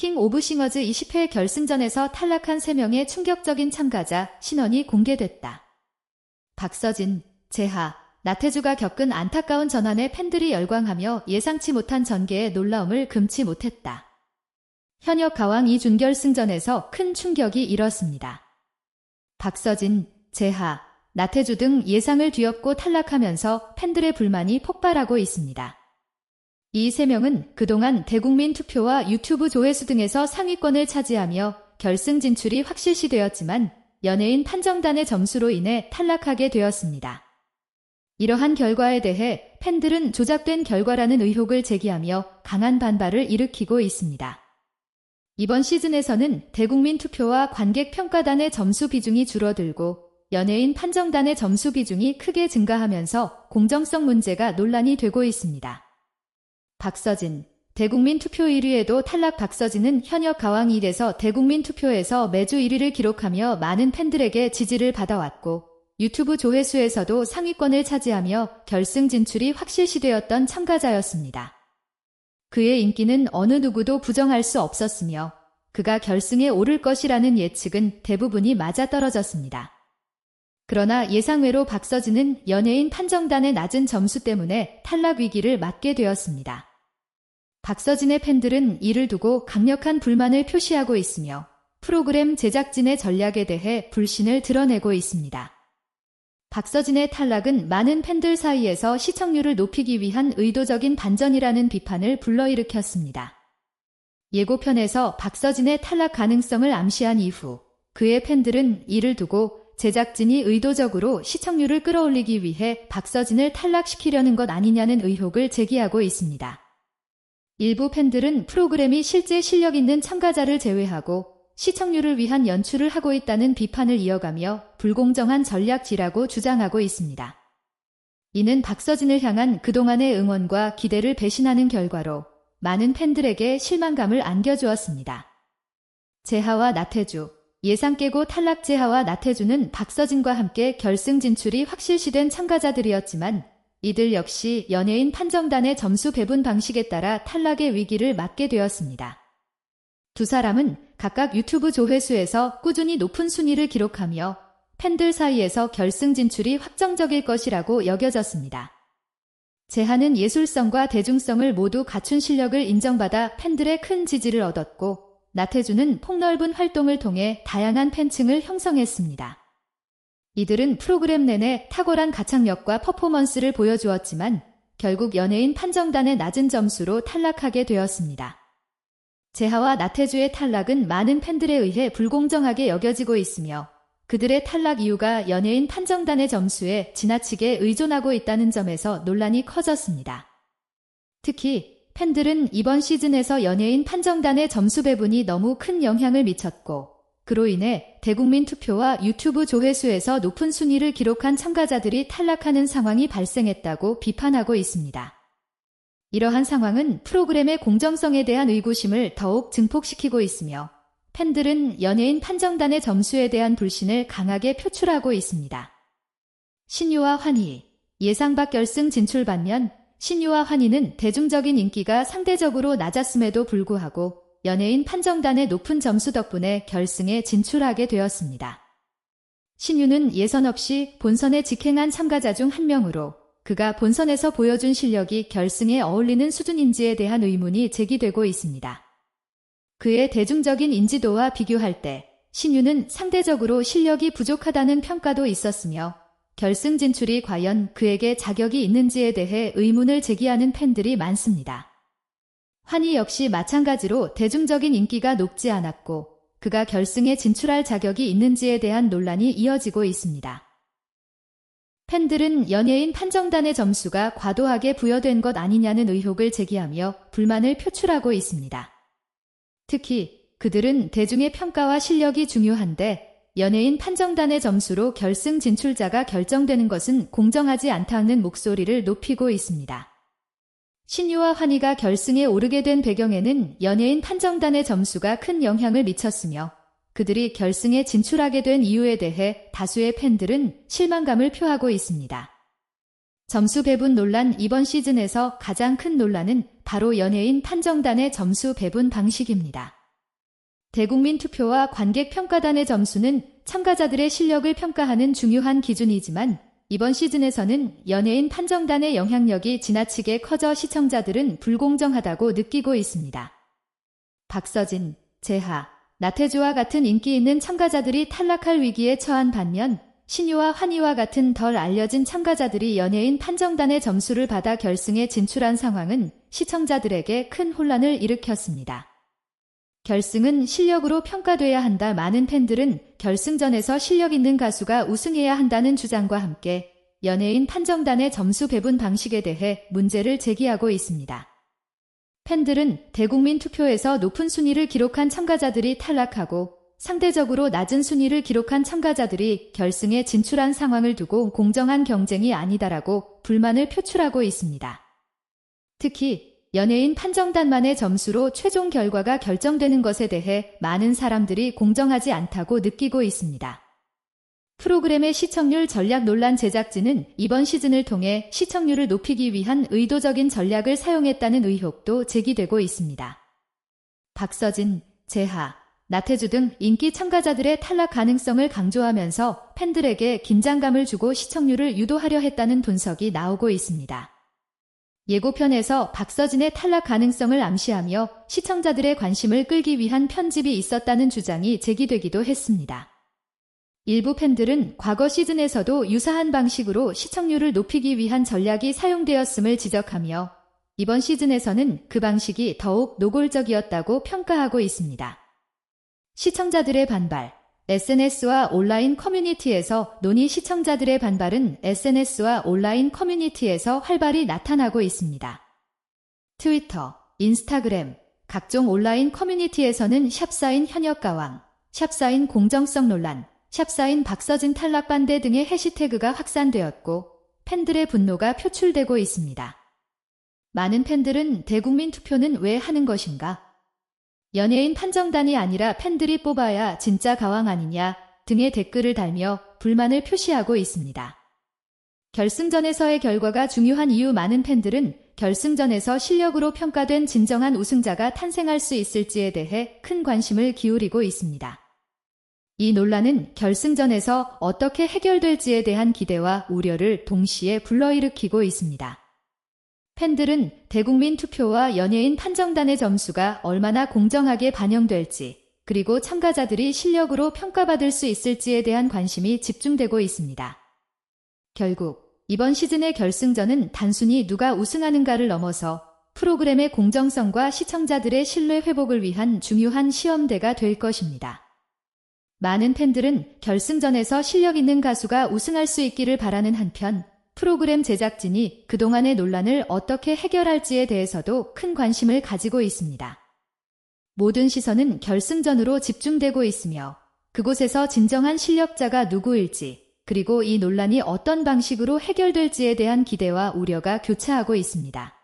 킹 오브 싱어즈 20회 결승전에서 탈락한 3명의 충격적인 참가자 신원이 공개됐다. 박서진, 재하, 나태주가 겪은 안타까운 전환에 팬들이 열광하며 예상치 못한 전개에 놀라움을 금치 못했다. 현역 가왕 이준결승전에서 큰 충격이 일었습니다. 박서진, 재하, 나태주 등 예상을 뒤엎고 탈락하면서 팬들의 불만이 폭발하고 있습니다. 이 세 명은 그동안 대국민 투표와 유튜브 조회수 등에서 상위권을 차지하며 결승 진출이 확실시 되었지만 연예인 판정단의 점수로 인해 탈락하게 되었습니다. 이러한 결과에 대해 팬들은 조작된 결과라는 의혹을 제기하며 강한 반발을 일으키고 있습니다. 이번 시즌에서는 대국민 투표와 관객 평가단의 점수 비중이 줄어들고 연예인 판정단의 점수 비중이 크게 증가하면서 공정성 문제가 논란이 되고 있습니다. 박서진 대국민 투표 1위에도 탈락 박서진은 현역 가왕 1에서 대국민 투표에서 매주 1위를 기록하며 많은 팬들에게 지지를 받아왔고 유튜브 조회수에서도 상위권을 차지하며 결승 진출이 확실시되었던 참가자였습니다. 그의 인기는 어느 누구도 부정할 수 없었으며 그가 결승에 오를 것이라는 예측은 대부분이 맞아떨어졌습니다. 그러나 예상외로 박서진은 연예인 판정단의 낮은 점수 때문에 탈락 위기를 맞게 되었습니다. 박서진의 팬들은 이를 두고 강력한 불만을 표시하고 있으며 프로그램 제작진의 전략에 대해 불신을 드러내고 있습니다. 박서진의 탈락은 많은 팬들 사이에서 시청률을 높이기 위한 의도적인 반전이라는 비판을 불러일으켰습니다. 예고편에서 박서진의 탈락 가능성을 암시한 이후 그의 팬들은 이를 두고 제작진이 의도적으로 시청률을 끌어올리기 위해 박서진을 탈락시키려는 것 아니냐는 의혹을 제기하고 있습니다. 일부 팬들은 프로그램이 실제 실력 있는 참가자를 제외하고 시청률을 위한 연출을 하고 있다는 비판을 이어가며 불공정한 전략지라고 주장하고 있습니다. 이는 박서진을 향한 그동안의 응원과 기대를 배신하는 결과로 많은 팬들에게 실망감을 안겨주었습니다. 재하와 나태주, 예상 깨고 탈락 재하와 나태주는 박서진과 함께 결승 진출이 확실시된 참가자들이었지만 이들 역시 연예인 판정단의 점수 배분 방식에 따라 탈락의 위기를 맞게 되었습니다. 두 사람은 각각 유튜브 조회수에서 꾸준히 높은 순위를 기록하며 팬들 사이에서 결승 진출이 확정적일 것이라고 여겨졌습니다. 재하는 예술성과 대중성을 모두 갖춘 실력을 인정받아 팬들의 큰 지지를 얻었고 나태주는 폭넓은 활동을 통해 다양한 팬층을 형성했습니다. 이들은 프로그램 내내 탁월한 가창력과 퍼포먼스를 보여주었지만 결국 연예인 판정단의 낮은 점수로 탈락하게 되었습니다. 재하와 나태주의 탈락은 많은 팬들에 의해 불공정하게 여겨지고 있으며 그들의 탈락 이유가 연예인 판정단의 점수에 지나치게 의존하고 있다는 점에서 논란이 커졌습니다. 특히 팬들은 이번 시즌에서 연예인 판정단의 점수 배분이 너무 큰 영향을 미쳤고 그로 인해 대국민 투표와 유튜브 조회수에서 높은 순위를 기록한 참가자들이 탈락하는 상황이 발생했다고 비판하고 있습니다. 이러한 상황은 프로그램의 공정성에 대한 의구심을 더욱 증폭시키고 있으며 팬들은 연예인 판정단의 점수에 대한 불신을 강하게 표출하고 있습니다. 신유와 환희, 예상 밖 결승 진출 반면 신유와 환희는 대중적인 인기가 상대적으로 낮았음에도 불구하고 연예인 판정단의 높은 점수 덕분에 결승에 진출하게 되었습니다. 신유는 예선 없이 본선에 직행한 참가자 중 한 명으로 그가 본선에서 보여준 실력이 결승에 어울리는 수준인지에 대한 의문이 제기되고 있습니다. 그의 대중적인 인지도와 비교할 때 신유는 상대적으로 실력이 부족하다는 평가도 있었으며 결승 진출이 과연 그에게 자격이 있는지에 대해 의문을 제기하는 팬들이 많습니다. 환희 역시 마찬가지로 대중적인 인기가 높지 않았고 그가 결승에 진출할 자격이 있는지에 대한 논란이 이어지고 있습니다. 팬들은 연예인 판정단의 점수가 과도하게 부여된 것 아니냐는 의혹을 제기하며 불만을 표출하고 있습니다. 특히 그들은 대중의 평가와 실력이 중요한데 연예인 판정단의 점수로 결승 진출자가 결정되는 것은 공정하지 않다는 목소리를 높이고 있습니다. 신유와 환희가 결승에 오르게 된 배경에는 연예인 판정단의 점수가 큰 영향을 미쳤으며 그들이 결승에 진출하게 된 이유에 대해 다수의 팬들은 실망감을 표하고 있습니다. 점수 배분 논란 이번 시즌에서 가장 큰 논란은 바로 연예인 판정단의 점수 배분 방식입니다. 대국민 투표와 관객 평가단의 점수는 참가자들의 실력을 평가하는 중요한 기준이지만 이번 시즌에서는 연예인 판정단의 영향력이 지나치게 커져 시청자들은 불공정하다고 느끼고 있습니다. 박서진, 재하, 나태주와 같은 인기 있는 참가자들이 탈락할 위기에 처한 반면 신유와 환희와 같은 덜 알려진 참가자들이 연예인 판정단의 점수를 받아 결승에 진출한 상황은 시청자들에게 큰 혼란을 일으켰습니다. 결승은 실력으로 평가돼야 한다. 많은 팬들은 결승전에서 실력 있는 가수가 우승해야 한다는 주장과 함께 연예인 판정단의 점수 배분 방식에 대해 문제를 제기하고 있습니다. 팬들은 대국민 투표에서 높은 순위를 기록한 참가자들이 탈락하고 상대적으로 낮은 순위를 기록한 참가자들이 결승에 진출한 상황을 두고 공정한 경쟁이 아니다라고 불만을 표출하고 있습니다. 특히 연예인 판정단만의 점수로 최종 결과가 결정되는 것에 대해 많은 사람들이 공정하지 않다고 느끼고 있습니다. 프로그램의 시청률 전략 논란 제작진은 이번 시즌을 통해 시청률을 높이기 위한 의도적인 전략을 사용했다는 의혹도 제기되고 있습니다. 박서진, 재하, 나태주 등 인기 참가자들의 탈락 가능성을 강조하면서 팬들에게 긴장감을 주고 시청률을 유도하려 했다는 분석이 나오고 있습니다. 예고편에서 박서진의 탈락 가능성을 암시하며 시청자들의 관심을 끌기 위한 편집이 있었다는 주장이 제기되기도 했습니다. 일부 팬들은 과거 시즌에서도 유사한 방식으로 시청률을 높이기 위한 전략이 사용되었음을 지적하며 이번 시즌에서는 그 방식이 더욱 노골적이었다고 평가하고 있습니다. 시청자들의 반발 SNS와 온라인 커뮤니티에서 논의 시청자들의 반발은 SNS와 온라인 커뮤니티에서 활발히 나타나고 있습니다. 트위터, 인스타그램, 각종 온라인 커뮤니티에서는 샵사인 현역가왕, 샵사인 공정성 논란, 샵사인 박서진 탈락 반대 등의 해시태그가 확산되었고 팬들의 분노가 표출되고 있습니다. 많은 팬들은 대국민 투표는 왜 하는 것인가? 연예인 판정단이 아니라 팬들이 뽑아야 진짜 가왕 아니냐 등의 댓글을 달며 불만을 표시하고 있습니다. 결승전에서의 결과가 중요한 이유 많은 팬들은 결승전에서 실력으로 평가된 진정한 우승자가 탄생할 수 있을지에 대해 큰 관심을 기울이고 있습니다. 이 논란은 결승전에서 어떻게 해결될지에 대한 기대와 우려를 동시에 불러일으키고 있습니다. 팬들은 대국민 투표와 연예인 판정단의 점수가 얼마나 공정하게 반영될지, 그리고 참가자들이 실력으로 평가받을 수 있을지에 대한 관심이 집중되고 있습니다. 결국 이번 시즌의 결승전은 단순히 누가 우승하는가를 넘어서 프로그램의 공정성과 시청자들의 신뢰 회복을 위한 중요한 시험대가 될 것입니다. 많은 팬들은 결승전에서 실력 있는 가수가 우승할 수 있기를 바라는 한편 프로그램 제작진이 그동안의 논란을 어떻게 해결할지에 대해서도 큰 관심을 가지고 있습니다. 모든 시선은 결승전으로 집중되고 있으며 그곳에서 진정한 실력자가 누구일지 그리고 이 논란이 어떤 방식으로 해결될지에 대한 기대와 우려가 교차하고 있습니다.